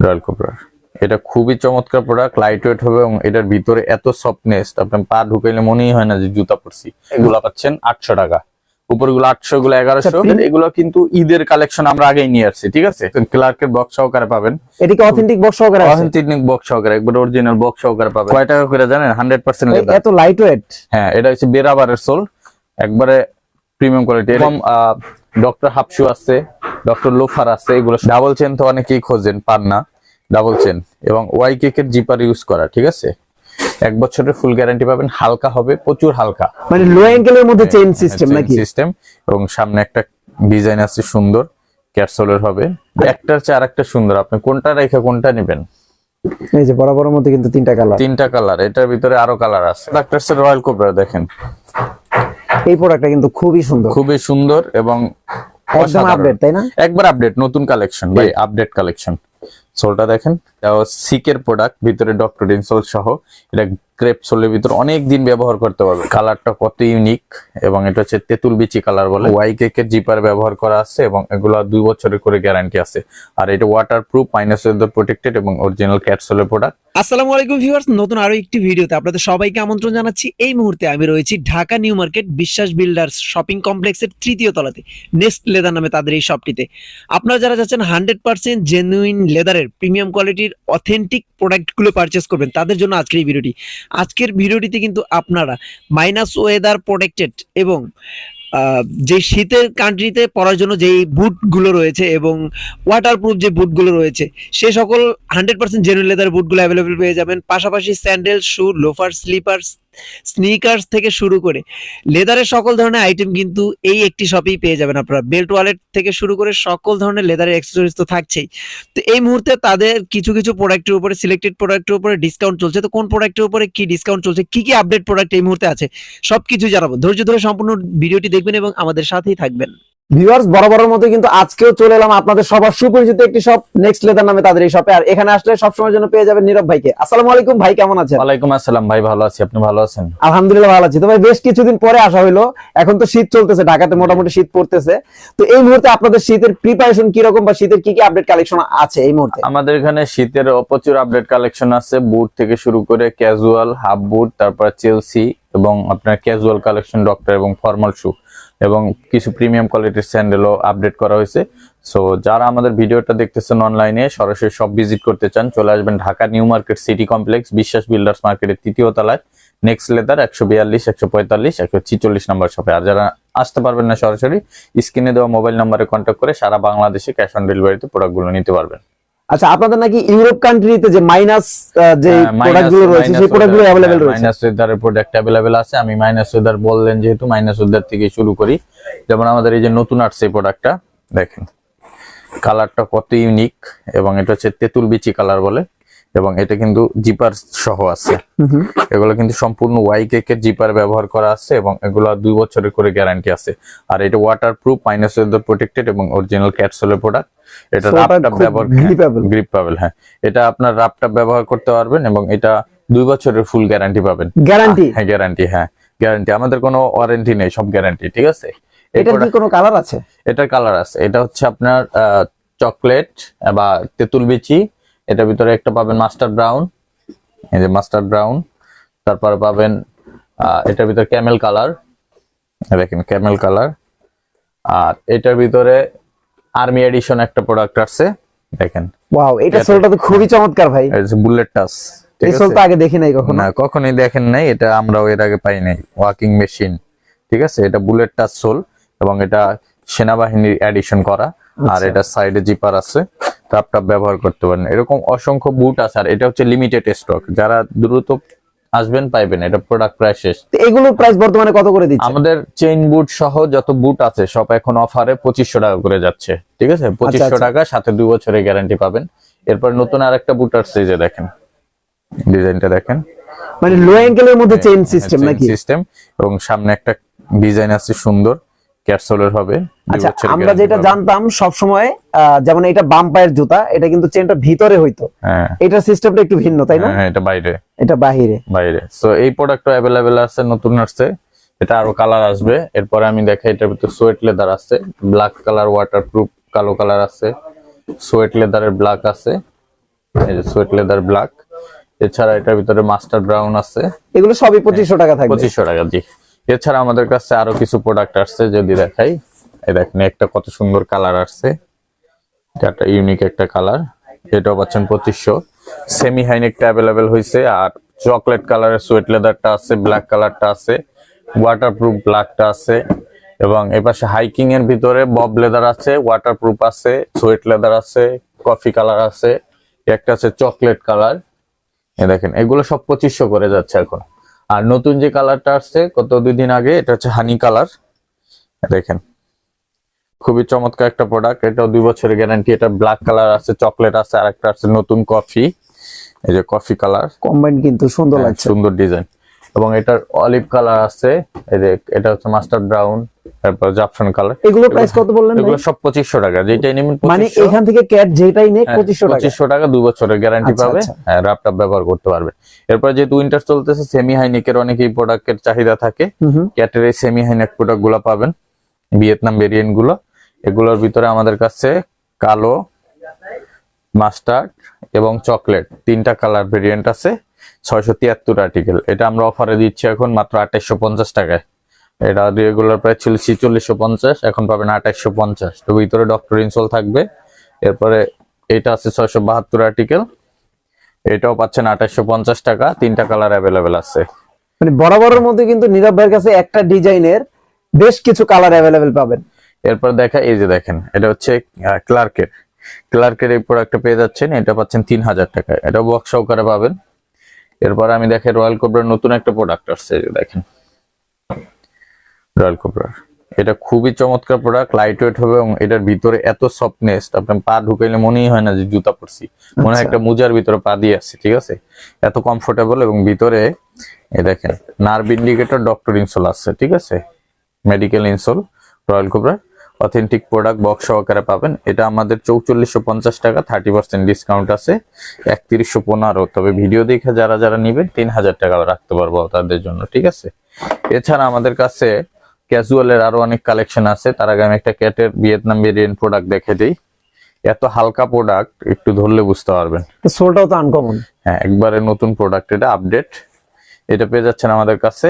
Royal কোবরার এটা খুবই চমৎকার প্রোডাক্ট লাইট ওয়েট হবে এবং এটার ভিতরে এত সফটনেস আপনার পা ঢুকাইলে মনেই হয় না যে জুতা পরছি। এগুলো পাচ্ছেন আটশো টাকা। উপরগুলো আটশো গুলো এগারোশো। আচ্ছা, এগুলো কিন্তু ঈদের কালেকশন আমরা আগেই নিয়ে আসছি ঠিক আছে? ক্লার্কের বক্স সহকারে পাবেন। এটা কি অথেন্টিক বক্স সহকারে আছে? অথেন্টিক বক্স সহকারে একবার অরিজিনাল বক্স সহকারে পাবেন। কয় টাকা করে জানেন? হান্ড্রেড পার্সেন্ট এত লাইট ওয়েট হ্যাঁ এটা হচ্ছে বেরাবারের সোল একবারে প্রিমিয়াম কোয়ালিটি। এরকম ডক্টর হাফশু আছে ডক্টর লোফার আছে এগুলো ডাবল চেন তো অনেকেই খোঁজেন পান না। ডাবল চেন এবং ওয়াই কেকের জিপার ইউজ করা ঠিক আছে? এক বছরের ফুল গ্যারান্টি পাবেন হালকা হবে প্রচুর হালকা। মানে লো অ্যাঙ্গেলের মধ্যে চেইন সিস্টেম নাকি? সিস্টেম এবং সামনে একটা ডিজাইন আছে সুন্দর ক্যাপসুলের হবে। একটার চেয়ে আরেকটা সুন্দর আপনি কোনটা রেখে কোনটা নেবেন? এই যে বরাবরের মধ্যে কিন্তু তিনটা কালার তিনটা কালার এটার ভিতরে আরও কালার আছে। ডাক্তার রয়্যাল কোবরা দেখেন। এই প্রোডাক্টটা কিন্তু খুবই সুন্দর। খুবই সুন্দর এবং একদম আপডেট তাই না? একবার আপডেট নতুন কালেকশন ভাই আপডেট কালেকশন সোলটা দেখেন। সিকের প্রোডাক্ট ভিতরে ডক্টর ইনসোল সহ। এটা ক্রেপ সোলের ভিতরে অনেক দিন ব্যবহার করতে পারবে কালারটা কত ইউনিক এবং এটা হচ্ছে তেঁতুল বিচি কালার বলে। ওয়াই কেকের জিপার ব্যবহার করা আছে এবং এগুলো দুই বছরের করে গ্যারান্টি আছে। আর এটা ওয়াটার প্রুফ মাইনাস প্রোটেক্টেড এবং অরিজিনাল ক্যাটসোলের প্রোডাক্ট আসসালামু আলাইকুম ভিউয়ার্স নতুন আরও একটি ভিডিওতে আপনাদের সবাইকে আমন্ত্রণ জানাচ্ছি। এই মুহূর্তে আমি রয়েছি Dhaka new market Biswas builders shopping কমপ্লেক্সের তৃতীয় তলাতে নেক্সট লেদার নামে তাদের এই শপটিতে আপনারা যারা যাচ্ছেন হান্ড্রেড পার্সেন্ট জেনুইন লেদারের প্রিমিয়াম কোয়ালিটির অথেন্টিক প্রোডাক্টগুলো পারচেস করবেন। তাদের জন্য আজকের এই ভিডিওটি। আজকের ভিডিওটিতে কিন্তু আপনারা মাইনাস ওয়েদার প্রোটেক্টেড এবং যে শীতের কান্ট্রিতে পরার জন্য যেই বুটগুলো রয়েছে এবং ওয়াটারপ্রুফ যে বুটগুলো রয়েছে, সে সকল হান্ড্রেড পার্সেন্ট জেনুইন লেদার বুটগুলো অ্যাভেলেবেল পেয়ে যাবেন। পাশাপাশি sandal shoe loafer slippers sneakers থেকে শুরু করে লেদারের সকল ধরনের আইটেম কিন্তু এই একটি শপেই পেয়ে যাবেন আপনারা। বেল্ট ওয়ালেট থেকে শুরু করে সকল ধরনের লেদারের অ্যাক্সেসরিজ তো থাকছেই। তো এই মুহূর্তে তাদের কিছু কিছু প্রোডাক্টের উপরে সিলেক্টেড প্রোডাক্টের উপরে ডিসকাউন্ট চলছে। তো কোন প্রোডাক্টের উপরে কি ডিসকাউন্ট চলছে, কি কি আপডেট প্রোডাক্ট এই মুহূর্তে আছে সবকিছু জানাব। ধৈর্য ধরে সম্পূর্ণ ভিডিওটি দেখবেন এবং আমাদের সাথেই থাকবেন। ভিউয়ার্স বরাবরের মতো কিন্তু আজকেও চলে এলাম আপনাদের সবার সুপরিচিত একটি শপ নেক্সট লেদার নামে তাদের এই শপে আর এখানে আসলে সবসময়ের জন্য পেয়ে যাবেন নীরব ভাইকে। আসসালামু আলাইকুম ভাই কেমন আছেন? ওয়ালাইকুম আসসালাম ভাই ভালো আছি। আপনি ভালো আছেন? আলহামদুলিল্লাহ ভালো আছি। তো ভাই বেশ কিছুদিন পরে আসা হইল। এখন তো শীত চলতেছে ঢাকাতে মোটামুটি শীত পড়তেছে। তো এই মুহূর্তে আপনাদের শীতের প্রিপারেশন কীরকম বা শীতের কি কি আপডেট কালেকশন আছে এই মুহূর্তে? আমাদের এখানে শীতের প্রচুর আপডেট কালেকশন আছে। বুট থেকে শুরু করে ক্যাজুয়াল হাফ বুট তারপর চেলসি এবং আপনার ক্যাজুয়াল কালেকশন ডক্টর এবং ফর্মাল শু এবং কিছু প্রিমিয়াম কোয়ালিটির স্যান্ডেলও আপডেট করা হয়েছে। সো যারা আমাদের ভিডিওটা দেখতেছেন অনলাইনে সরাসরি সব ভিজিট করতে চান, চলে আসবেন Dhaka new market city complex Biswas builders মার্কেটের তৃতীয় তলায়। নেক্সট লেদার একশো বিয়াল্লিশ, একশো পঁয়তাল্লিশ, একশো ছিচল্লিশ নাম্বার শপে আর যারা আসতে পারবেন না সরাসরি, স্ক্রিনে দেওয়া মোবাইল নাম্বারে কন্ট্যাক্ট করে সারা বাংলাদেশে ক্যাশ অন ডেলিভারিতে প্রোডাক্টগুলো নিতে পারবেন। আচ্ছা আপনাদের নাকি ইউরোপ কান্ট্রিতে যে মাইনাস যে প্রোডাক্টগুলো প্রোডাক্টগুলো রয়েছে সেই প্রোডাক্টগুলো অ্যাভেলেবেল রয়েছে। মাইনাস ওয়েদারের প্রোডাক্ট अवेलेबल আছে। আমি মাইনাস ওয়েদার বললেন যেহেতু মাইনাস ওয়েদার থেকে শুরু করি। যেমন আমাদের এই যে নতুন আসছে প্রোডাক্টটা দেখেন। কালারটা কত ইউনিক এবং এটা হচ্ছে তেঁতুল বিচি কালার বলে। এবং এটা কিন্তু জিপার সহ আছে। এগুলো কিন্তু সম্পূর্ণ ওয়াই কেকের জিপার ব্যবহার করা আছে এবং এগুলো দুই বছরের করে গ্যারান্টি আছে। আর এটা water proof minus weather protected এবং অরিজিনাল ক্যাটসোলের প্রোডাক্ট এটা So, ওটা রাপটা ব্যবহার। গ্রিপ পাবেল হ্যাঁ। এটা আপনার রাপটা ব্যবহার করতে পারবেন এবং এটা দুই বছরের ফুল গ্যারান্টি পাবেন। গ্যারান্টি হ্যাঁ গ্যারান্টি হ্যাঁ। গ্যারান্টি আমাদের কোনো ওয়ারেন্টি নেই সব গ্যারান্টি ঠিক আছে? এটার কি কোনো কালার আছে? এটার কালার আছে। এটা হচ্ছে আপনার চকলেট বা তেঁতুল বিচি এটার ভিতরে একটা পাবেন মাস্টার ব্রাউন এই যে মাস্টার ব্রাউন। তারপর পাবেন এটার ভিতরে ক্যামেল কালার দেখেন ক্যামেল কালার। আর এটার ভিতরে আর্মি এডিশন একটা প্রোডাক্ট আছে দেখেন। ওয়াও এটা সোলটা তো খুবই চমৎকার ভাই। বুলেট টাচ এই সোল তো আগে দেখি নাই কখনো? না কখনোই দেখেন নাই এটা আমরাও এর আগে পাই নাই ওয়াকিং মেশিন ঠিক আছে? এটা বুলেট টাচ সোল এবং এটা সেনাবাহিনীর এডিশন করা আর আচ্ছা। এটা সাইডে জিপার আছে। টাপ ব্যবহার করতে পারেন। এরকম অসংখ্য বুট আছে আর এটা হচ্ছে লিমিটেড স্টক যারা দ্রুত আসবেন পাইবেন। এটা প্রোডাক্ট প্রায় শেষ। তো এগুলোর প্রাইস বর্তমানে কত করে দিচ্ছে? আমাদের চেইন বুট সহ যত বুট আছে সব এখন অফারে পঁচিশশো টাকা করে যাচ্ছে। ঠিক আছে? পঁচিশশো আচ্ছা। টাকা সাথে দুই বছরের গ্যারান্টি পাবেন। এরপর নতুন আর একটা বুট আসছে যে দেখেন। ডিজাইনটা দেখেন। মানে লো অ্যাঙ্গেলের মধ্যে চেইন সিস্টেম নাকি? সিস্টেম এবং সামনে একটা ডিজাইন আছে সুন্দর। ক্যাপসুলের হবে। আচ্ছা আমরা যেটা জানতাম সব সময় যেমন এটা বাম পায়ের জুতা এটা কিন্তু চেনটা ভিতরে হইতো। হ্যাঁ। এটার সিস্টেমটা একটু ভিন্ন তাই না? হ্যাঁ, এটা বাইরে। এটা বাহিরে। বাইরে। সো এই প্রোডাক্টটা অ্যাভেলেবেল আছে নতুন আসছে। এটা আরও কালার আসবে। এরপরে আমি দেখাই এটার ভিতরে সোয়েট লেদার আছে ব্ল্যাক কালার ওয়াটারপ্রুফ কালো কালার আছে সোয়েট লেদারের ব্ল্যাক আছে এই যে সোয়েট লেদার ব্ল্যাক এছাড়া এটার ভিতরে মাস্টার ব্রাউন আছে এগুলো সবই পঁচিশশো টাকা থাকবে। পঁচিশশো টাকা জি। এছাড়া আমাদের কাছে আরও কিছু প্রোডাক্ট আসছে যদি দেখাই। এই দেখেন, একটা কত সুন্দর কালার আসছে। এটা একটা ইউনিক একটা কালার এটাও পাচ্ছেন পঁচিশশো। সেমি হাইনেকটা অ্যাভেলেবেল হয়েছে, আর চকলেট কালারের সোয়েট লেদারটা আছে ব্ল্যাক কালারটা আছে ওয়াটারপ্রুফ ব্ল্যাকটা আছে, এবং এপাশে হাইকিং এর ভিতরে বব লেদার আছে ওয়াটারপ্রুফ আছে সোয়েট লেদার আছে কফি কালার আছে, একটা আছে চকলেট কালার এ দেখেন, এগুলো সব পঁচিশশো করে যাচ্ছে এখন। আর নতুন যে কালারটা আসছে, কত দুই দিন আগে, এটা হচ্ছে হানি কালার দেখেন খুবই চমৎকার একটা প্রোডাক্ট এটাও দুই বছরের গ্যারান্টি এটা ব্ল্যাক কালার আছে চকলেট আছে আর একটা আছে নতুন কফি এই যে কফি কালার কম্বাইন কিন্তু সুন্দর লাগছে। হ্যাঁ, সুন্দর ডিজাইন এবং এটার অলিভ কালার আছে এই যে এটা হচ্ছে মাস্টার ব্রাউন তারপর জাফরান কালার এগুলো প্রাইস কত বললেন এগুলো সব পঁচিশশো টাকা যেটাই নেবেন মানে এখান থেকে ক্যাট যেটাই নেই হ্যাঁ, পঁচিশশো টাকা। পঁচিশশো টাকা দুই বছরের গ্যারান্টি আচ্ছা, পাবে। আচ্ছা। হ্যাঁ ল্যাপটপ ব্যবহার করতে পারবে। এরপর যেহেতু উইন্টার চলতেছে সেমি হাইনেকের অনেকেই প্রোডাক্টের চাহিদা থাকে। ক্যাটের এই সেমি হাইনেক প্রোডাক্টগুলো পাবেন। ভিয়েতনাম ভেরিয়েন্টগুলো। এগুলোর ভিতরে আমাদের কাছে কালো, মাস্টার্ড এবং চকলেট তিনটা কালার ভেরিয়েন্ট আছে, ছয়শো তিয়াত্তর আর্টিকেল এটা আমরা অফারে দিচ্ছি এখন মাত্র আঠাইশশো পঞ্চাশ টাকায়। এটা রেগুলার প্রাইস ছিল ছিচল্লিশশো পঞ্চাশ, এখন পাবেন আঠাইশশো পঞ্চাশ। তো ভিতরে ডক্টর ইনসোল থাকবে। এরপরে এটা আছে ছয়শো বাহাত্তর আর্টিকেল এটাও পাচ্ছেন আঠাইশশো পঞ্চাশ টাকা, তিনটা কালার অ্যাভেলেবেল আছে। মানে বরাবরের মধ্যে কিন্তু নীরব ভাইয়ের কাছে একটা ডিজাইনের বেশ কিছু কালার অ্যাভেলেবেল পাবেন। এরপর দেখা এই যে দেখেন এটা হচ্ছে ক্লার্কের ক্লার্কের এই প্রোডাক্টটা পেয়ে যাচ্ছেন এটা পাচ্ছেন তিন হাজার টাকায়। এটা বক্স সহকারে পাবেন। এরপর আমি দেখে রয়্যাল কোবরার নতুন একটা প্রোডাক্ট আসছে দেখেন। রয়্যাল কোবরার এটা খুবই চমৎকার প্রোডাক্ট লাইট ওয়েট হবে এবং এটার ভিতরে এত সফটনেস আপনার পা ঢুকাইলে মনেই হয় না যে জুতা পরছি। মনে হয় আচ্ছা। একটা মুজার ভিতরে পা দিয়ে আসছে ঠিক আছে? এত কমফোর্টেবল এবং ভিতরে এই দেখেন নার্ভ ইন্ডিকেটর ডক্টর ইনসোল আসছে ঠিক আছে? Medical insole Royal Cobra authentic product box সহকারে পাবেন। এটা আমাদের চৌচল্লিশশো পঞ্চাশ টাকা থার্টি পার্সেন্ট ডিসকাউন্ট আছে। একত্রিশশো পনেরো তবে ভিডিও দেখে যারা যারা নিবেন তিন হাজার টাকা রাখতে পারব তাদের জন্য ঠিক আছে? এছাড়া আমাদের কাছে ক্যাজুয়ালের আরও অনেক কালেকশন আছে। তার আগে আমি একটা ক্যাটের ভিয়েতনাম ভেরিয়েন্ট প্রোডাক্ট দেখে দিই। এত হালকা প্রোডাক্ট একটু ধরলে বুঝতে পারবেন। সোলটাও তো আনকমন হ্যাঁ একবারে নতুন প্রোডাক্ট এটা আপডেট এটা পেয়ে যাচ্ছেন আমাদের কাছে।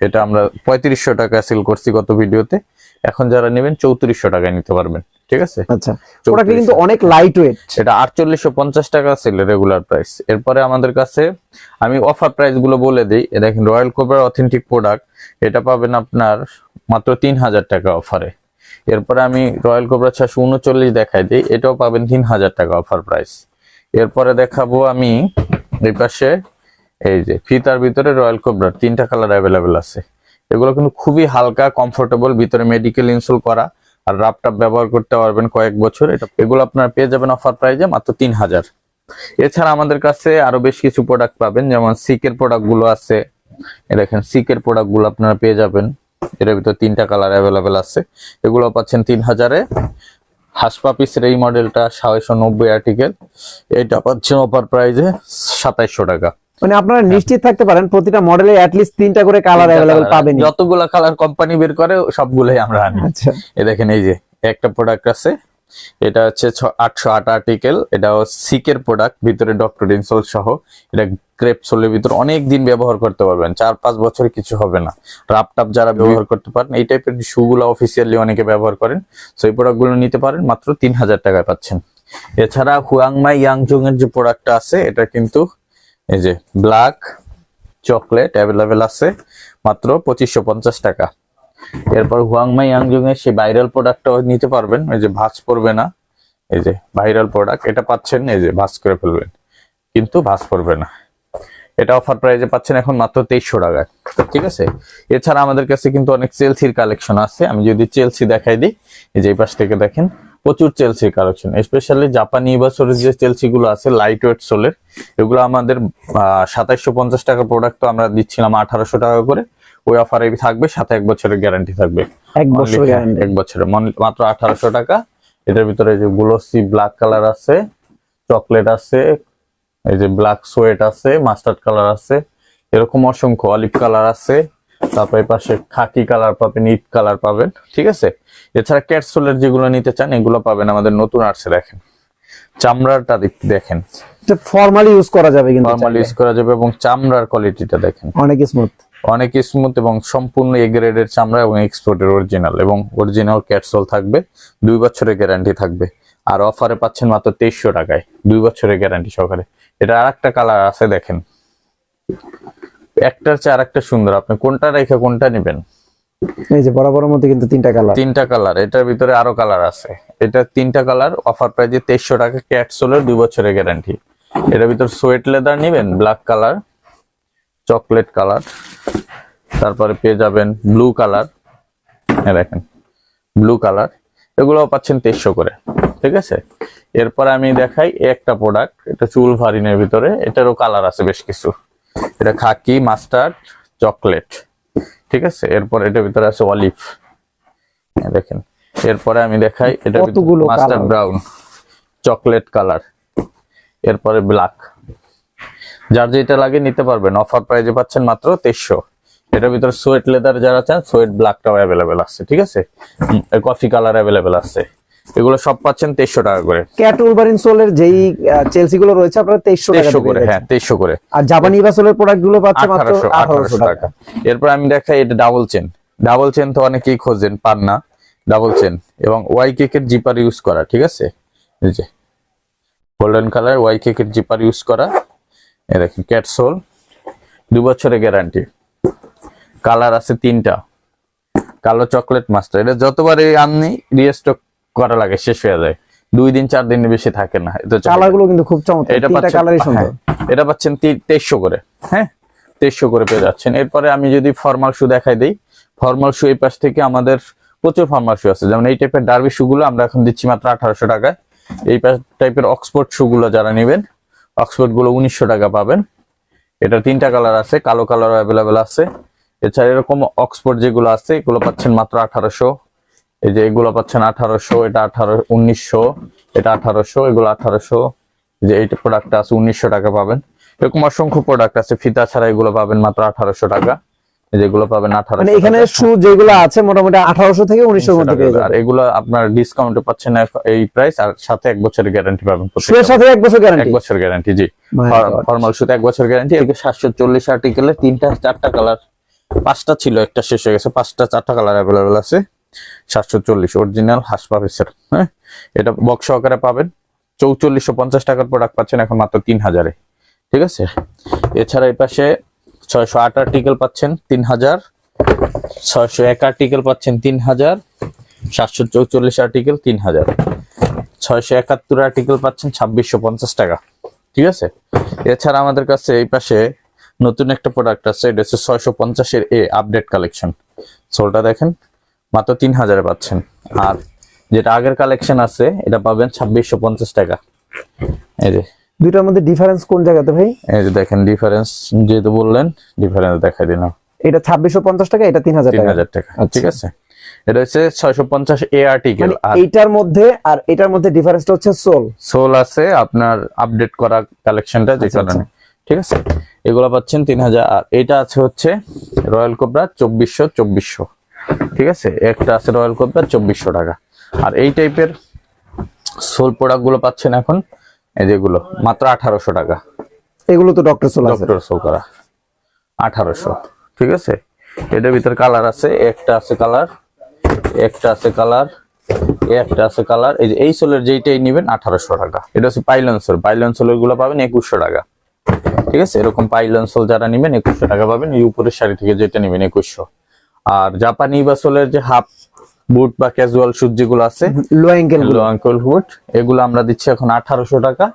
এটা আমরা পঁয়ত্রিশশো টাকা সেল করছি গত ভিডিওতে এখন যারা নেবেন চৌত্রিশশো টাকায় নিতে পারবেন ঠিক আছে? আচ্ছা প্রোডাক্ট কিন্তু অনেক লাইট ওয়েট সেটা আটচল্লিশশো পঞ্চাশ টাকা সেল রেগুলার প্রাইস এরপরে আমাদের কাছে আমি অফার প্রাইসগুলো বলে দিই। দেখেন রয়্যাল কোবরার অথেন্টিক প্রোডাক্ট এটা পাবেন আপনার মাত্র তিন হাজার টাকা অফারে এরপরে আমি রয়্যাল কোবরা ছশো উনচল্লিশ দেখাই দিই এটাও পাবেন তিন হাজার টাকা অফার প্রাইস এরপরে দেখাবো আমি এই পাশে এই যে ফিতার ভিতরে রয়্যাল কোবরার তিনটা কালার অ্যাভেলেবেল আছে। এগুলো কিন্তু খুবই হালকা কমফোর্টেবল ভিতরে মেডিকেল ইনসোল করা। আর রাপটাপ ব্যবহার করতে পারবেন কয়েক বছর। এটা, এগুলো আপনারা পেয়ে যাবেন অফার প্রাইজে মাত্র তিন হাজার। এছাড়া আমাদের কাছে আরও বেশ কিছু প্রোডাক্ট পাবেন, যেমন সিকের প্রোডাক্টগুলো আছে। দেখেন সিকের প্রোডাক্টগুলো আপনারা পেয়ে যাবেন। এর ভিতর তিনটা কালার অ্যাভেলেবেল আছে। এগুলো পাচ্ছেন তিন হাজারে। হাসপাপিসের এই মডেলটা সাতশো নব্বই আর্টিকেল এটা পাচ্ছেন অফার প্রাইজে সাতাইশশো টাকা। মানে আপনারা নিশ্চিত থাকতে পারেন প্রতিটা মডেলে অ্যাটলিস্ট তিনটা করে কালার অ্যাভেলেবেল পাবেন যতগুলা কালার কোম্পানি বের করে সবগুলোই আমরা আনি। আচ্ছা। এ দেখেন এই যে একটা প্রোডাক্ট আছে এটা হচ্ছে আটশো আট আর্টিকেল এটা সিকের প্রোডাক্ট ভিতরে ডক্টর ইনসোল সহ এটা ক্রেপ সোলের ভিতরে অনেক দিন ব্যবহার করতে পারবেন চার পাঁচ বছর কিছু হবে না। রাপটাপ যারা ব্যবহার করতে পারেন এই টাইপের শুগুলো অফিসিয়ালি অনেকে ব্যবহার করেন তো এই প্রোডাক্টগুলো নিতে পারেন মাত্র তিন হাজার টাকায় পাচ্ছেন। এছাড়া হুয়াংমাই ইয়াংজং এর যে প্রোডাক্টটা আছে এটা কিন্তু এই যে ব্ল্যাক চকলেট অ্যাভেলেবেল আছে, মাত্র পঁচিশশো পঞ্চাশ টাকা। এরপর হুয়াংমাই ইয়াংজং এর সেই ভাইরাল প্রোডাক্টটাও নিতে পারবেন, এই যে ভাঁজ পড়বে না। এই যে ভাইরাল প্রোডাক্ট এটা পাচ্ছেন, এই যে ভাঁজ করে ফেলবেন, কিন্তু ভাঁজ পড়বে না। এটা অফার প্রাইজে পাচ্ছেন এখন মাত্র তেইশশো টাকায়। ঠিক আছে? এছাড়া আমাদের কাছে কিন্তু অনেক চেলসির কালেকশন আছে। আমি যদি চেলসি দেখাই দিই, এই যে এই পাশ থেকে দেখেন প্রচুর চেলসি কালেকশন স্পেশালি জাপানি বছরের যে চেলসি গুলো আছে লাইট ওয়েট সোলের এগুলো আমাদের সাতাইশশো পঞ্চাশ টাকা প্রোডাক্ট তো আমরা দিচ্ছিলাম আঠারোশো টাকা করে। ওই অফারে থাকবে সাথে এক বছরের গ্যারান্টি থাকবে। এক বছর এক বছরের মন- মাত্র আঠারোশো টাকা। এটার ভিতরে যে গ্লোসি ব্ল্যাক কালার আছে চকলেট আছে এই যে ব্ল্যাক সোয়েট আছে মাস্টার্ড কালার আছে এরকম অসংখ্য অলিভ কালার আছে। তারপরে পাশে খাকি কালার পাবেন ইট কালার পাবেন ঠিক আছে? এছাড়া ক্যাটসোলের যেগুলো নিতে চান এগুলো পাবেন আমাদের নতুন আসছে দেখেন। চামড়াটা দেখেন। ফর্মালি ইউজ করা যাবে কিন্তু নর্মাল ইউজ করা যাবে এবং চামড়ার কোয়ালিটিটা দেখেন। অনেক স্মুথ। অনেক স্মুথ এবং সম্পূর্ণ এ গ্রেডের চামড়া এবং এক্সপোর্টের অরিজিনাল এবং অরিজিনাল ক্যাটসোল থাকবে দুই বছরের গ্যারান্টি থাকবে। আর অফারে পাচ্ছেন মাত্র তেইশশো টাকায় দুই বছরের গ্যারান্টি সহকারে। এটা আর একটা কালার আছে দেখেন। একটার চেয়ে আর একটা সুন্দর। আপনি কোনটা রেখে কোনটা নেবেন? এই যে বরাবর মধ্যে কিন্তু তিনটা কালার তিনটা কালার এটার ভিতরে আরও কালার আছে। এটা তিনটা কালার অফার প্রাইজে তেইশশো টাকা ক্যাটসোলের দুই বছরের গ্যারান্টি এটার ভিতর সোয়েট লেদার নেবেন ব্ল্যাক কালার চকলেট কালার তারপরে পেয়ে যাবেন ব্লু কালার দেখেন ব্লু কালার এগুলো পাচ্ছেন তেইশশো করে ঠিক আছে? এরপর আমি দেখাই একটা প্রোডাক্ট এটা চুল ভারিনের ভিতরে এটারও কালার আছে বেশ কিছু। এটা খাকি মাস্টার্ড চকলেট। ঠিক আছে? এরপর এটার ভিতরে আছে অলিভ। দেখেন। এরপরে আমি দেখাই এটা কতগুলো মাস্টার্ড ব্রাউন চকলেট কালার। এরপরে ব্ল্যাক। যার যেটা লাগে নিতে পারবেন। অফার প্রাইজে পাচ্ছেন মাত্র তেইশশো। এটার ভিতরে সোয়েট লেদার যারা চান সোয়েট ব্ল্যাকটাও অ্যাভেলেবেল আছে। ঠিক আছে? কফি কালার অ্যাভেলেবেল আছে। এগুলো সব পাচ্ছেন তেইশশো টাকা করে। ক্যাট উলবারিন সোলের যেই চেলসি গুলো রয়েছে আপনারা তেইশশো টাকা করে হ্যাঁ তেইশশো করে। আর জাপানি ইভাসোলের প্রোডাক্টগুলো পাচ্ছে মাত্র আঠারোশো টাকা। এরপর আমি দেখাই এটা ডাবল চেন। ডাবল চেন তো অনেকেই খোঁজেন পান না। ডাবল চেন এবং ওয়াই কেকের জিপার ইউজ করা ঠিক আছে? এই যে গোল্ডেন কালার ওয়াই কেকের জিপার ইউজ করা। এ দেখেন ক্যাটসোল দু বছরের গ্যারান্টি। কালার আছে তিনটা। কালো চকলেট মাস্টার। এটা যতবারই আননি রিস্টক করা লাগে শেষ হয়ে যায়। দুই দিন চার দিন বেশি থাকে না। এটা কালারগুলো কিন্তু খুব চমৎকার। এটা পাচ্ছেন কালারই সুন্দর। হ্যাঁ, এটা পাচ্ছেন তেইশশো করে। হ্যাঁ? তেইশশো করে পেয়ে যাচ্ছেন। এরপরে আমি যদি ফর্মাল শু দেখাই দিই ফর্মাল শু এই পাশ থেকে আমাদের প্রচুর ফর্মাল শু আছে। যেমন এই টাইপের ডার্বি শু গুলো আমরা এখন দিচ্ছি মাত্র আঠারোশো টাকায়। এই পাশ টাইপের অক্সফোর্ড শু গুলো যারা নেবেন অক্সফোর্ডগুলো উনিশশো টাকা পাবেন। এটা তিনটা কালার আছে কালো কালার অ্যাভেলেবেল আছে। এছাড়া এরকম অক্সফোর্ড যেগুলো আছে এগুলো পাচ্ছেন মাত্র আঠারোশো। এই যে এগুলো পাচ্ছেন আঠারোশো এটা আঠারো উনিশশো এটা আঠারোশো এগুলো আঠারোশো। যে এই প্রোডাক্টটা আছে উনিশশো টাকা পাবেন। এরকম অসংখ্য প্রোডাক্ট আছে ফিতা ছাড়া এগুলো পাবেন মাত্র আঠারোশো টাকা। যেগুলো পাবেন মানে এখানে শু যেগুলো আছে মোটামুটি আঠারোশো থেকে উনিশশোর মধ্যে পেয়ে আর এগুলো আপনার ডিসকাউন্টে পাচ্ছেন এই প্রাইস আর সাথে এক বছরের গ্যারান্টি পাবেন শুয়ের সাথে এক বছর গ্যারান্টি এক বছর গ্যারান্টি জি। ফর্মাল শুতে এক বছর গ্যারান্টি এদিকে সাতশো চল্লিশ আর্টিকেলের তিনটা চারটা কালার পাঁচটা ছিল একটা শেষ হয়ে গেছে পাঁচটা চারটা কালার অ্যাভেলেবেল আছে। সাতশো চল্লিশ অরিজিনাল হাসপাফিসের হ্যাঁ? এটা বক্স সহকারে পাবেন। চৌচল্লিশশো পঞ্চাশ টাকার প্রোডাক্ট পাচ্ছেন এখন মাত্র তিন হাজারে। ঠিক আছে? এছাড়া এই পাশে ছয়শো আট আর্টিকেল পাচ্ছেন, তিন হাজার। ছয়শো এক আর্টিকেল পাচ্ছেন, তিন হাজার। সাতশো চৌচল্লিশ আর্টিকেল তিন হাজার। ছয়শো একাত্তর আর্টিকেল পাচ্ছেন, ছাব্বিশশো পঞ্চাশ টাকা। ঠিক আছে? এছাড়া আমাদের কাছে এই পাশে নতুন একটা প্রোডাক্ট আছে, এটা হচ্ছে ছয়শো পঞ্চাশের এ আপডেট কালেকশন সোলটা দেখেন। মাত্র তিন হাজারে পাচ্ছেন। আর যেটা আগের কালেকশন আছে এটা পাবেন ছাব্বিশশো পঞ্চাশ টাকা। এই যে। দুইটার মধ্যে ডিফারেন্স কোন জায়গাতে ভাই? এই যে দেখেন ডিফারেন্স যেহেতু বললেন ডিফারেন্স দেখাই দিলাম। এটা ছাব্বিশশো পঞ্চাশ টাকা এটা তিন হাজার তিন টাকা। হাজার টাকা আচ্ছা। ঠিক আছে? এটা হচ্ছে ছয়শো পঞ্চাশ এ আর্টিকেল মানে আর এইটার মধ্যে আর এটার মধ্যে ডিফারেন্সটা হচ্ছে সোল। সোল আছে আপনার আপডেট করা কালেকশনটা যে আচ্ছা, কারণে ঠিক আছে? এগুলো পাচ্ছেন তিন হাজার আর এটা আছে হচ্ছে রয়্যাল কোবরা চব্বিশশো চব্বিশশো। ঠিক আছে? একটা আছে রয়্যাল কোবরা চব্বিশশো টাকা। আর এই টাইপের সোল প্রোডাক্টগুলো পাচ্ছেন এখন এই যেগুলো মাত্র আঠারোশো টাকা। এগুলো তো ডক্টর সোল আছে। ডক্টর সোল করা। আঠারোশো ঠিক আছে? এটার ভিতর কালার আছে একটা আছে কালার একটা আছে কালার একটা আছে কালার এই যে এই সোলের যেইটাই নেবেন আঠারোশো টাকা। এটা হচ্ছে পাইলন সোল পাইলন সোলেরগুলো পাবেন একুশশো টাকা। ঠিক আছে? এরকম পাইলন সোল যারা নেবেন একুশশো টাকা পাবেন। এই উপরের শাড়ি থেকে যেটা নেবেন একুশশো। আর জাপানি বা সোলের যে হাফ বুট বা ক্যাজুয়াল শুজ যেগুলো আছে লো অ্যাঙ্গেল লো আঙ্কেল বুট। এগুলো আমরা দিচ্ছি এখন আঠারোশো টাকা।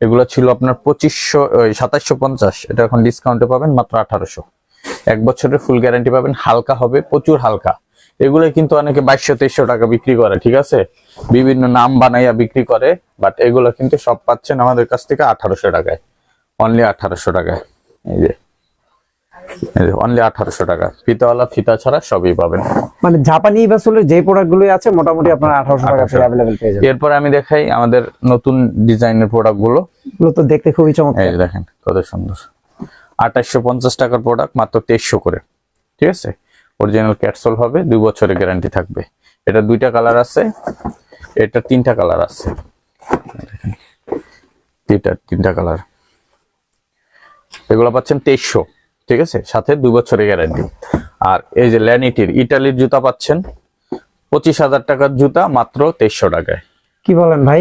এগুলো ছিল আপনার পঁচিশশো সাতাশশো পঞ্চাশ। এটা এখন ডিসকাউন্টে পাবেন মাত্র আঠারোশো। এক বছরের ফুল গ্যারান্টি পাবেন হালকা হবে প্রচুর হালকা। এগুলো কিন্তু অনেকে বাইশশো তেইশশো টাকা বিক্রি করে ঠিক আছে? বিভিন্ন নাম বানাইয়া বিক্রি করে বাট এগুলো কিন্তু সব পাচ্ছেন আমাদের কাছ থেকে আঠারোশো টাকায়। অনলি আঠারোশো টাকায়। এই যে অনলি আঠারোশো টাকা। ফিতাওয়ালা ফিতা ছাড়া সবই পাবেন। মানে জাপানি যে আছে মোটামুটি আপনার আঠারোশো টাকা অ্যাভেলেবেল পেয়ে যাবেন। এরপর আমি দেখাই আমাদের নতুন ডিজাইনের প্রোডাক্টগুলো এগুলো তো দেখতে খুবই চমৎকার। এই দেখেন কত সুন্দর। আঠাশশো পঞ্চাশ টাকার প্রোডাক্ট মাত্র তেইশশো করে। ঠিক আছে? অরিজিনাল ক্যাটসল হবে দুই বছরের গ্যারান্টি থাকবে। এটা দুইটা কালার আছে এটা তিনটা কালার আছে। তিনটা কালার এগুলো পাচ্ছেন তেইশশো। ঠিক আছে? সাথে দুই বছরের গ্যারান্টি আর এই যে ল্যানিটির ইটালির জুতা পাচ্ছেন পঁচিশ হাজার টাকার জুতা মাত্র তেইশশো টাকায়। কি বলেন ভাই?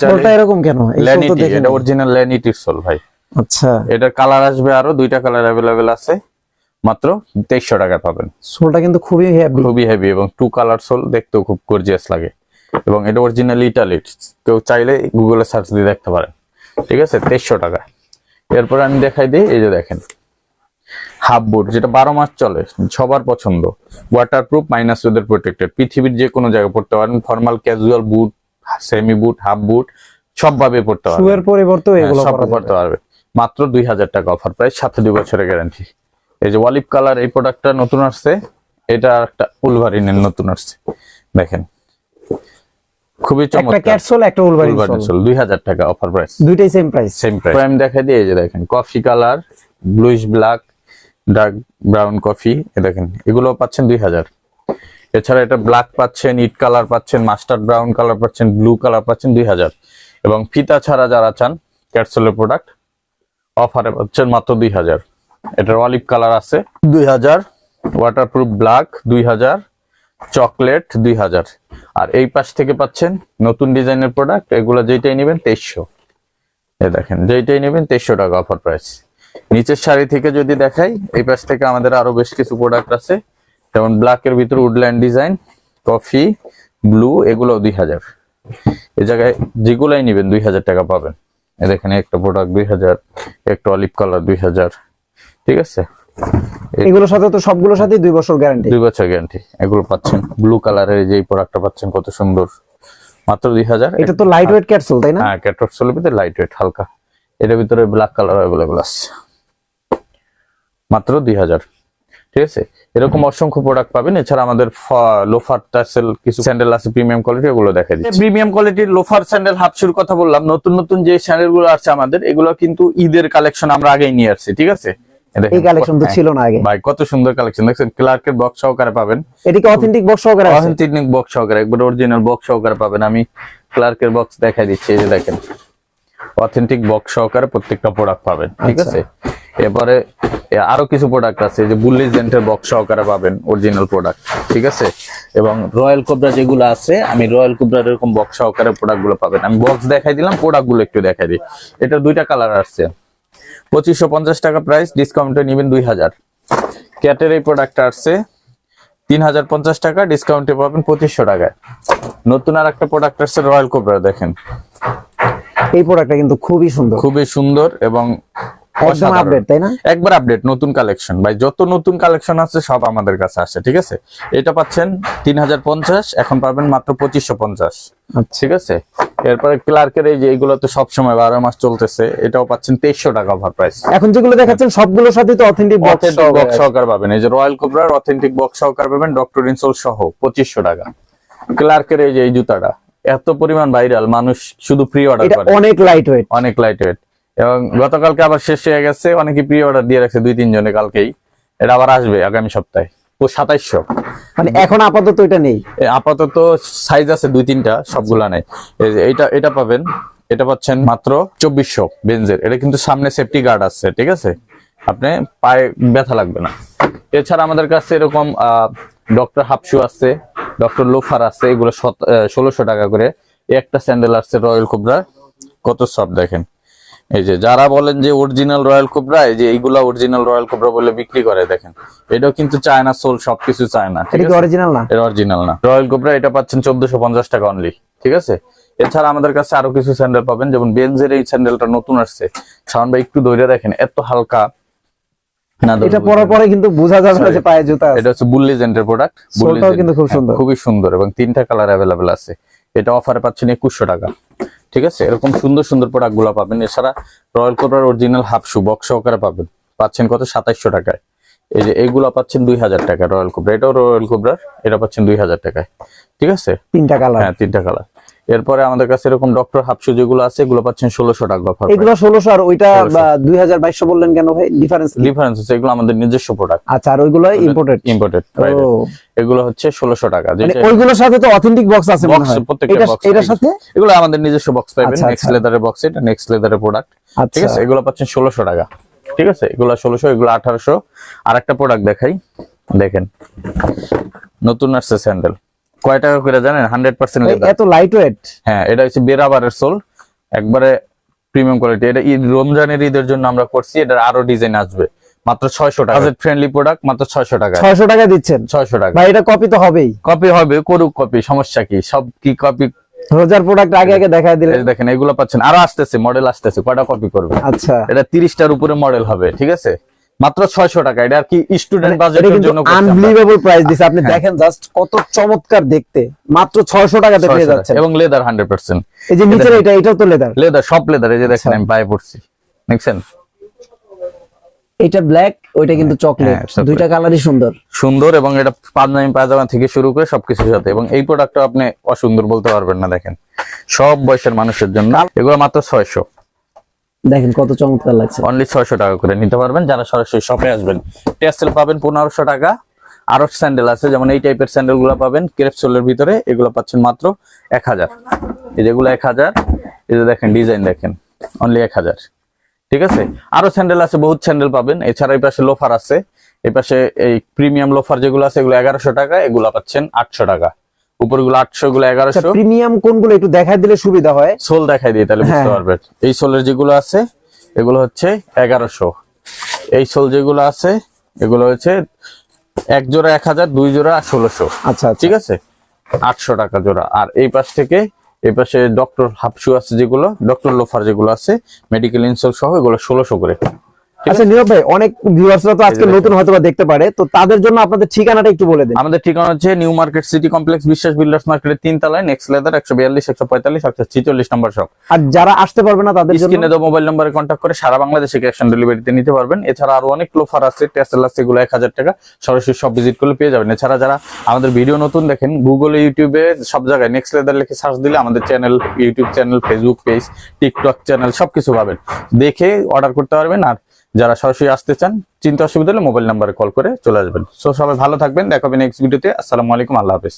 সোলটা এরকম কেন? ল্যানিটি এটা অরিজিনাল ল্যানিটির সোল ভাই। আচ্ছা। এটার কালার আসবে আরও দুইটা কালার অ্যাভেলেবেল আছে মাত্র তেইশশো টাকা পাবেন। সোলটা কিন্তু খুবই হেভি খুবই হেভি এবং টু কালার সোল দেখতেও খুব গর্জিয়াস লাগে। এবং এটা অরিজিনাল ইটালির কেউ চাইলে গুগলে সার্চ দিয়ে দেখতে পারেন। ঠিক আছে? তেইশশো টাকা এরপর আমি দেখাই দিই এই যে দেখেন। হাফ বুট যেটা বারো মাস চলে সবার পছন্দ। ওয়াটার প্রুফ মাইনাস ওদের প্রোটেক্টেড পৃথিবীর যে কোনো জায়গায় পড়তে পারেন formal casual boot semi boot half boot সবভাবে পড়তে পারেন শুয়ের পরিবর্তে হ্যাঁ, এগুলো যাবে। পারবে। মাত্র দুই হাজার টাকা অফার প্রাইস সাথে দুই বছরের গ্যারান্টি এই যে ওয়ালিপ কালার এই প্রোডাক্টটা নতুন আসছে এটা একটা উলভারিনের নতুন আসছে। দেখেন খুবই একটা চমৎকার। ক্যাট সোল একটা উলভারিন সোল দুই হাজার টাকা অফার প্রাইস দুইটাই সেম প্রাইস সেম প্রাইস আমি দেখাই দিই এই যে দেখেন coffee colour bluish black dark brown coffee এ দেখেন এগুলো পাচ্ছেন দুই হাজার। এছাড়া এটা ব্ল্যাক পাচ্ছেন ইট কালার পাচ্ছেন মাস্টার্ড ব্রাউন কালার পাচ্ছেন ব্লু কালার পাচ্ছেন দুই হাজার। এবং ফিতা ছাড়া যারা চান ক্যাটসেলের প্রোডাক্ট অফারে পাচ্ছেন মাত্র দুই হাজার। এটার অলিভ কালার আছে দুই হাজার। ওয়াটারপ্রুফ ব্ল্যাক দুই হাজার চকলেট দুই হাজার। আর এই পাশ থেকে পাচ্ছেন নতুন ডিজাইনের প্রোডাক্ট এগুলো যেটাই নেবেন তেইশশো। এ দেখেন যেইটাই নেবেন তেইশশো টাকা অফার প্রাইস। নিচের শাড়ি থেকে যদি দেখাই এই পাশ থেকে আমাদের আরও বেশ কিছু প্রোডাক্ট আছে। যেমন ব্ল্যাক এর ভিতরে উডল্যান্ড ডিজাইন কফি ব্লু এগুলো দুই হাজার। এই জায়গায় যেগুলাই নেবেন দুই হাজার টাকা পাবেন। এ দেখেন একটা প্রোডাক্ট দুই হাজার একটা অলিভ কালার দুই হাজার। ঠিক আছে? এগুলোর সাথে তো সবগুলোর সাথে দুই বছর গ্যারান্টি দুই বছর গ্যারান্টি এগুলো পাচ্ছেন ব্লু কালারের যে প্রোডাক্টটা পাচ্ছেন কত সুন্দর। মাত্র দুই হাজার। এটা তো লাইট ওয়েট ক্যাট সোল তাই না? হ্যাঁ ক্যাটরক ভিতরে লাইট ওয়েট হালকা। এটার ভিতরে ব্ল্যাক কালার অ্যাভেলেবল আছে। মাত্র দুই হাজার। ঠিক আছে? এরকম অসংখ্য প্রোডাক্ট পাবেন। এছাড়া আমাদের লোফার টাসেল কিছু স্যান্ডেল আছে প্রিমিয়াম কোয়ালিটি ওগুলো দেখাই দিচ্ছে। প্রিমিয়াম কোয়ালিটির লোফার স্যান্ডেল হাফশুর কথা বললাম। নতুন নতুন যে স্যান্ডেলগুলো আছে আমাদের এগুলো কিন্তু ঈদের কালেকশন আমরা আগেই নিয়ে আসছি ঠিক আছে? এই কালেকশন তো ছিল না আগে। ভাই কত সুন্দর কালেকশন দেখছেন ক্লার্কের বক্স সহকারে পাবেন। এদিকে অথেন্টিক বক্স সহকারে আছে অথেন্টিক বক্স সহকারে একবার অরিজিনাল বক্স সহকারে পাবেন। আমি ক্লার্কের বক্স দেখাই দিচ্ছি এই যে দেখেন। অথেন্টিক বক্স সহকারে প্রত্যেকটা প্রোডাক্ট পাবেন ঠিক আচ্ছা। আছে? এবারে এ আরও কিছু প্রোডাক্ট আছে যে বুল্লিস জেন্টের বক্স সহকারে পাবেন অরিজিনাল প্রোডাক্ট ঠিক আছে? এবং রয়্যাল কোবরা যেগুলো আছে আমি রয়্যাল কোবরার এরকম বক্স সহকারে প্রোডাক্টগুলো পাবেন। আমি বক্স দেখাই দিলাম প্রোডাক্টগুলো একটু দেখাই দিই। এটা দুইটা কালার আসছে। পঁচিশশো পঞ্চাশ টাকা প্রাইস ডিসকাউন্টে নেবেন দুই হাজার। ক্যাটের এই প্রোডাক্টটা আসছে তিন হাজার পঞ্চাশ টাকা ডিসকাউন্টে পাবেন পঁচিশশো টাকায়। নতুন আর একটা প্রোডাক্ট আসছে রয়্যাল কোবরা দেখেন। এই প্রোডাক্টটা কিন্তু খুবই সুন্দর। খুবই সুন্দর এবং একদম আপডেট তাই না? একবার আপডেট নতুন কালেকশন ভাই যত নতুন কালেকশন আছে সব আমাদের কাছে আসে ঠিক আছে? এটা পাচ্ছেন তিন হাজার পঞ্চাশ এখন পাবেন মাত্র পঁচিশশো পঞ্চাশ আচ্ছা। ঠিক আছে? এরপরে ক্লার্কের এই যে এইগুলো তো সবসময় বারো মাস চলতেছে এটাও পাচ্ছেন তেইশশো টাকা অফার প্রাইস এখন যেগুলো দেখাচ্ছেন সবগুলোর সাথে তো অথেন্টিক বক্স সহকার পাবেন। এই যে রয়্যাল কোবরার অথেন্টিক বক্স সহকার পাবেন ডক্টর ইনসোল সহ পঁচিশশো টাকা। ক্লার্কের এই যে এই জুতাটা এত পরিমাণ ভাইরাল মানুষ শুধু প্রি অর্ডার এটা করে। অনেক লাইট ওয়েট অনেক লাইট ওয়েট এবং গতকালকে আবার শেষ হয়ে গেছে। অনেকে প্রি অর্ডার দিয়ে রাখছে দুই তিন জনে কালকেই। এটা আবার আসবে আগামী সপ্তাহে। ও সাতাইশশো। মানে এখন আপাতত এটা নেই? আপাতত সাইজ আছে দুই তিনটা সবগুলা নেই। এটা এটা পাবেন। এটা পাচ্ছেন মাত্র চব্বিশশো বেঞ্জের এটা কিন্তু সামনে সেফটি গার্ড আছে ঠিক আছে? আপনি পায়ে ব্যথা লাগবে না। এছাড়া আমাদের কাছে এরকম ডক্টর হাফশু আছে ডক্টর লোফার আছে এগুলো ষোলোশো টাকা করে। একটা স্যান্ডেল আসছে রয়্যাল কোবরা। কত সব দেখেন। এই যে যারা বলেন যে অরিজিনাল রয়্যাল কোবরা এই যে এইগুলা অরিজিনাল রয়্যাল কোবরা বলে বিক্রি করে দেখেন। এটাও কিন্তু চায়না সোল সবকিছু চায়না ঠিক এটা আছে? অরিজিনাল না? এটা অরিজিনাল না। রয়্যাল কোবরা এটা পাচ্ছেন চোদ্দশো পঞ্চাশ টাকা অনলি ঠিক আছে? এছাড়া আমাদের কাছে আরও কিছু স্যান্ডেল পাবেন যেমন বেঞ্জের এই স্যান্ডেলটা নতুন আসছে। শাওন ভাই একটু ধরে দেখেন এত হালকা। না এটা পরার পরে কিন্তু বোঝা যাবে যে পায়ে জুতা আছে। এটা হচ্ছে জেন্টের প্রোডাক্ট সোলটাও কিন্তু খুব সুন্দর। খুবই সুন্দর এবং তিনটা কালার অ্যাভেলেবেল আছে। এটা অফারে পাচ্ছেন একুশশো টাকা। ঠিক আছে? এরকম সুন্দর সুন্দর প্রোডাক্টগুলো পাবেন। এছাড়া রয়্যাল কোবরার অরিজিনাল হাফ শু বক্স সহকারে পাবেন। পাচ্ছেন কত? সাতাইশশো টাকায়। এই যে এইগুলো পাচ্ছেন দুই হাজার টাকা রয়্যাল কোবরা এটাও রয়্যাল কোবরার এটা পাচ্ছেন দুই হাজার টাকায়। ঠিক আছে? তিনটা কালার হ্যাঁ তিনটা কালার এরপরে আমাদের কাছে এরকম ডক্টর হাফশু যেগুলো আছে এগুলো পাচ্ছেন ষোলোশো টাকা অফার এগুলো ষোলোশো আর ওইটা দুই হাজার বাইশশো বললেন কেন ভাই? ডিফারেন্স ডিফারেন্স হচ্ছে এগুলো আমাদের নিজস্ব প্রোডাক্ট আচ্ছা আর ওইগুলো ইম্পোর্টেড ইম্পোর্টেড এগুলো হচ্ছে ষোলোশো টাকা। মানে ওইগুলোর সাথে তো অথেন্টিক বক্স আছে হয়। প্রত্যেকটা box এটার সাথে? এগুলো আমাদের নিজস্ব বক্স আচ্ছা, নেক্সট। লেদারের বক্স এটা নেক্সট লেদারের প্রোডাক্ট ঠিক আচ্ছা। আছে? এগুলো পাচ্ছেন ষোলোশো টাকা। ঠিক আছে? এগুলো ষোলোশো এগুলো আঠারোশো। আর একটা প্রোডাক্ট দেখাই। দেখেন। নতুন আসছে স্যান্ডেল। কয় টাকা করে জানেন? হান্ড্রেড পার্সেন্ট এত লাইট ওয়েট হ্যাঁ এটা হচ্ছে বেরাবারের সোল। একবারে প্রিমিয়াম কোয়ালিটি এটা ঈদ রমজানের ঈদের জন্য আমরা করছি। এটার আরও ডিজাইন আসবে। মাত্র ছয়শো টাকা। ফ্রেন্ডলি প্রোডাক্ট মাত্র ছয়শো টাকা। ছয়শো টাকা দিচ্ছেন? ছয়শো টাকা। ভাই এটা কপি তো হবেই। কপি হবে করুক কপি সমস্যা কি? সব কি কপি রোজার প্রোডাক্ট আগে আগে দেখায় দিলেন দেখেন এগুলো পাচ্ছেন। আরও আসতেছে মডেল আসতেছে কয়টা কপি করবে? আচ্ছা। এটা তিরিশটার উপরে মডেল হবে ঠিক আছে? মাত্র ছয়শো টাকা। এটা আর কি স্টুডেন্ট এটা বাজেটের জন্য আনবিলিভেবল প্রাইস দিছে। আপনি হ্যাঁ। দেখেন জাস্ট কত চমৎকার দেখতে। মাত্র ছয়শো টাকাতে পেয়ে টাকা। যাচ্ছেন। এবং লেদার হান্ড্রেড পার্সেন্ট এই যে নিচের এটা এটাও তো লেদার লেদার সব লেদার এই যে দেখেন আচ্ছা। আমি পায়ে পড়ছি। দেখছেন? এটা ব্ল্যাক ওইটা কিন্তু চকলেট হ্যাঁ, দুইটা কালারই সুন্দর। সুন্দর এবং এটা পাঞ্জাবি পায়জামা থেকে শুরু করে সবকিছুর সাথে। এবং এই প্রোডাক্টটা আপনি অসুন্দর বলতে পারবেন না দেখেন। সব বয়সের মানুষের জন্য। এগুলো মাত্র ছয়শো। দেখেন কত চমৎকার লাগছে। অনলি ছয়শো টাকা করে নিতে পারবেন। যারা সরাসরি শপে আসবেন টেস্টেল পাবেন পনেরোশো টাকা। আরও স্যান্ডেল আছে, যেমন এই টাইপের স্যান্ডেলগুলো পাবেন ক্রেপসোলের ভিতরে, এগুলো পাচ্ছেন মাত্র এক হাজার। এই যেগুলো এক হাজার, এই যে দেখেন ডিজাইন দেখেন অনলি এক হাজার। ঠিক আছে? আরও স্যান্ডেল আছে, বহুত স্যান্ডেল পাবেন। এছাড়া এই পাশে লোফার আছে। এই পাশে এই প্রিমিয়াম লোফার যেগুলো আছে, এগুলো এগারোশো টাকা, এগুলো পাচ্ছেন আটশো টাকা। উপরগুলো আটশো গুলো এগারোশো প্রিমিয়াম কোনগুলো একটু দেখায় দিলে সুবিধা হয়? সোল দেখাই দিই তাহলে বুঝতে হ্যাঁ। পারবেন এই সোলের যেগুলো আছে এগুলো হচ্ছে এগারোশো। এই সোল যেগুলো আছে এগুলো হচ্ছে এক জোড়া এক হাজার দুই জোড়া ষোলোশো। আচ্ছা আচ্ছা। ঠিক আছে? আটশো টাকা জোড়া। আর এই পাশ থেকে এই পাশে ডক্টর হাফশু আছে যেগুলো ডক্টর লোফার যেগুলো আছে মেডিকেল ইনসোল সহ এগুলো ষোলোশো করে। আচ্ছা নীরব ভাই অনেক ভিউয়ার্সরা তো আজকে নতুন হয়তো দেখতে পারে। তো তাদের জন্য আপনাদের ঠিকানাটা একটু বলে দিন। আমাদের ঠিকানা হচ্ছে new market city complex Biswas builders মার্কেটের তিন তলায় নেক্সট লেদার একশো বিয়াল্লিশ একশো পঁয়তাল্লিশ একশো ছিচল্লিশ নম্বর শপ আর যারা আসতে পারবে না তাদের স্ক্রিনে দেওয়া মোবাইল নাম্বারে কন্ট্যাক্ট করে সারা বাংলাদেশে ক্যাশ অন ডেলিভারিতে নিতে পারবেন। এছাড়া আরও অনেক লোফার আছে টেস্টেল আছে এগুলো এক হাজার টাকা সরাসরি সব ভিজিট করলে পেয়ে যাবেন। এছাড়া যারা আমাদের ভিডিও নতুন দেখেন গুগলে ইউটিউবে সব জায়গায় নেক্সট লেদার লিখে সার্চ দিলে আমাদের channel YouTube channel Facebook page TikTok channel সবকিছু পাবেন। দেখে অর্ডার করতে পারবেন আর যারা সরাসরি আসতে চান, চিন্তা অসুবিধা হলে মোবাইল নাম্বারে কল করে চলে আসবেন। সো সবাই ভালো থাকবেন। দেখাবেন নেক্সট ভিডিওতে আসসালামু আলাইকুম। আল্লাহ হাফেজ।